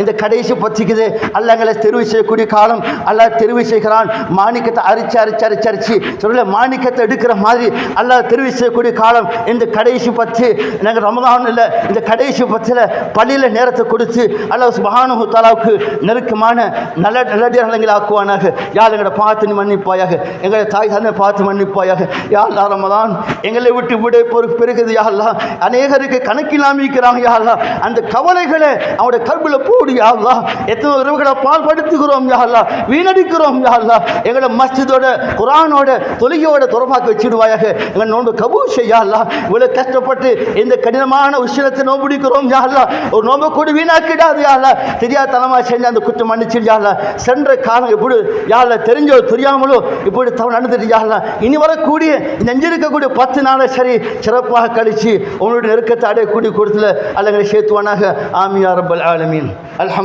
இந்த கடைசி பத்திக்குது. அல்லங்களை தெரிவு செய்யக்கூடிய காலம். அல்லாஹ் தெரிவு செய்கிறான். மாணிக்கத்தை அரிச்சு அரிச்சு அரிச்சு அரிச்சு. சொல்ல மாணிக்கத்தை எடுக்கிற மாதிரி அல்லாஹ் தெரிவு செய்யக்கூடிய காலம். இந்த கடைசி பத்து. நாங்கள் ரமதான் இல்லை. இந்த கடைசி பத்தில் பள்ளியில் நேரத்தை கொடுத்து அல்ல சுபானு தாலாவுக்கு நெருக்கமான நல்ல நல்லடியார்கள் ஆக்குவானாக. யார் எங்களை பார்த்து நீ மன்னிப்பாயாக? எங்களை தாய் தந்தை பார்த்து மன்னிப்பாயாக? யாழ்லா ரமதான் எங்களை விட்டு விட பொறுப்பு பெருகுது. யாரெல்லாம் அநேகருக்கு கணக்கில்லாமல் இருக்கிறாங்க யாரெல்லாம் அந்த கவலைகளை அவனுடைய கல்வியில் போடு யாழ்லா எத்தனை உறவுகளை பால்படுத்துகிறோம் யாழ்லா வீணடிக்கிறோம் யாழ்லா எங்களை மஸ்ஜிதோட குரானோட தொழுகையோட தொடர்பாக்க வச்சிடுவாயாக. எங்கள் நோன்பு கபூல் செய்யாழ்லா இவ்வளோ கஷ்டப்பட்டு இந்த கடினமான விஷயத்தை நோன்பு பிடிக்கிறோம் யாழ்லா ஒரு நோம்பு கூட வீணாக்கிடாது யாழ்லா தெரியாதனமாக செஞ்ச அந்த குற்றம் மன்னிச்சு யாழ்லா சென்ற காலம் எப்படி யாழ்லா தெரிஞ்சோ தெரியாமலோ இப்படி தவறு நடந்துட்டு யாழ்லா இனி வரக்கூடிய இந்த நெஞ்சிருக்கக்கூடிய பத்து நாளை சரி சிறப்பாக கழிச்சு உங்களுடைய நெருக்கத்தை அடையக்கூடிய கொடுத்துல அல்லங்களை சேர்த்துவானாக. ஆமியா ரப்பல் ஆலமீன். الحمد